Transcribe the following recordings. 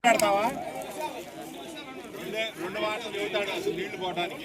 మాట్లాడతావా రెండు మాటలు చెబుతాడు అసలు నీళ్ళు పోవడానికి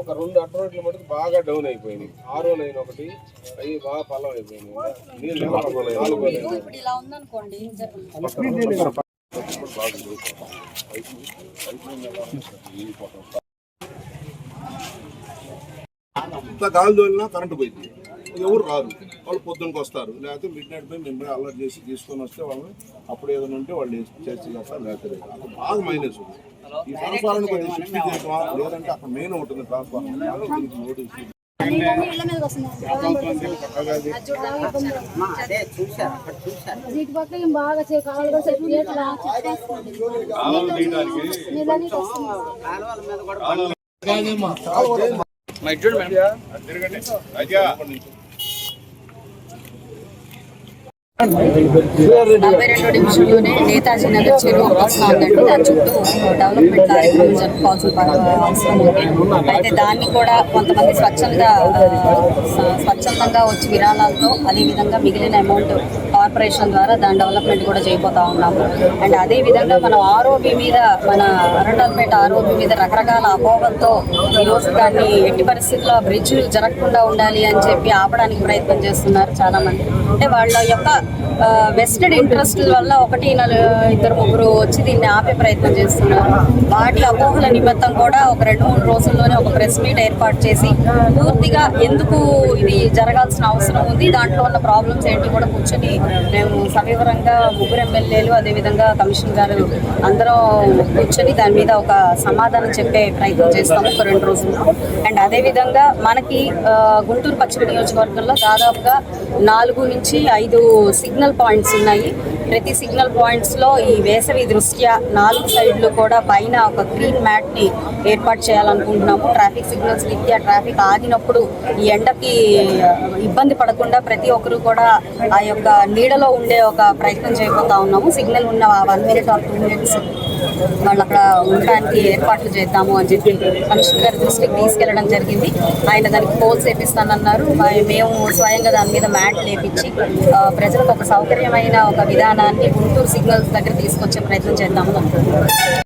ఒక రెండు అడ్డ రోడ్లు మటుకు బాగా డౌన్ అయిపోయినాయి. ఆరో లైన్ ఒకటి అవి బాగా పల్లం అయిపోయినాయి. నీళ్ళు ఇంత గాలి తోలినా కరెంటు పోయింది. ఎవరు రారు. వాళ్ళు పొద్దునకి వస్తారు. లేకపోతే మిడ్ నైట్ పోయి మేము అలర్ట్ చేసి తీసుకొని వస్తే వాళ్ళని అప్పుడు ఏదైనా ఉంటే వాళ్ళు చేసి చేస్తారు లేకపోతే. అక్కడ బాగా మైనస్ ఉంది. ఈ ట్రాన్స్ఫార్మర్ కొద్దిగా షిఫ్ట్ చేయటమా? లేదంటే అక్కడ మెయిన్ ఉంటుంది ట్రాన్స్ఫార్మర్ దీనికి వస్తుంది వీటి పక్క ఏం బాగా సెట్ చెప్పేసుకోండి. రెండో డివిజన్లోనే నేతాజీ నగర్ చెరువు వస్తా ఉందండి దాని చుట్టూ డెవలప్మెంట్ కార్యక్రమం జరుపుకోవాల్సిన అవసరం ఉంది అయితే దాన్ని కూడా కొంతమంది స్వచ్ఛంద స్వచ్ఛందంగా వచ్చి విరాళాలతో అదేవిధంగా మిగిలిన అమౌంట్ కార్పొరేషన్ ద్వారా దాని డెవలప్మెంట్ కూడా చేయబోతా ఉన్నాము. అండ్ అదే విధంగా మనం ఆరోపి మీద మన అరుణాల్పేట ఆరోపి మీద రకరకాల అపోహలతో ఈరోజు దాన్ని ఎట్టి పరిస్థితుల్లో బ్రిడ్జ్ జరగకుండా ఉండాలి అని చెప్పి ఆపడానికి ప్రయత్నం చేస్తున్నారు చాలా మంది అంటే వాళ్ళ యొక్క వెస్టెడ్ ఇంట్రెస్ట్ వల్ల ఒకటి ఇద్దరు ముగ్గురు వచ్చి దీన్ని ఆపే ప్రయత్నం చేస్తున్నారు. వాటి అపోహల నిమిత్తం కూడా ఒక రెండు మూడు రోజుల్లోనే ఒక ప్రెస్ మీట్ ఏర్పాటు చేసి పూర్తిగా ఎందుకు ఇది జరగాల్సిన అవసరం ఉంది దాంట్లో ఉన్న ప్రాబ్లమ్స్ ఏంటి కూడా కూర్చొని మేము సవివరంగా ముగ్గురు ఎమ్మెల్యేలు అదేవిధంగా కమిషన్ గారు అందరం కూర్చొని దాని మీద ఒక సమాధానం చెప్పే ప్రయత్నం చేస్తాము ఒక రెండు రోజుల్లో. అండ్ అదేవిధంగా మనకి గుంటూరు పశ్చిమ నియోజకవర్గంలో దాదాపుగా నాలుగు నుంచి ఐదు సిగ్నల్ పాయింట్స్ ఉన్నాయి. ప్రతి సిగ్నల్ పాయింట్స్లో ఈ వేసవి దృష్ట్యా నాలుగు సైడ్లు కూడా పైన ఒక గ్రీన్ మ్యాట్ని ఏర్పాటు చేయాలనుకుంటున్నాము. ట్రాఫిక్ సిగ్నల్స్ రీత్యా ట్రాఫిక్ ఆగినప్పుడు ఈ ఎండకి ఇబ్బంది పడకుండా ప్రతి ఒక్కరు కూడా ఆ యొక్క నీడలో ఉండే ఒక ప్రయత్నం చేయబోతా ఉన్నాము. సిగ్నల్ ఉన్న one minute or two minutes వాళ్ళు అక్కడ ఉండడానికి ఏర్పాట్లు చేద్దాము అని చెప్పి కమిషనర్ గారి దృష్టికి తీసుకెళ్ళడం జరిగింది. ఆయన దానికి పోల్స్ వేపిస్తానన్నారు. మేము స్వయంగా దాని మీద మ్యాట్ లేపించి ప్రజలకు ఒక సౌకర్యమైన ఒక విధానాన్ని గుంటూరు సిగ్నల్స్ దగ్గర తీసుకొచ్చే ప్రయత్నం చేద్దాము. అనుకుంటున్నాం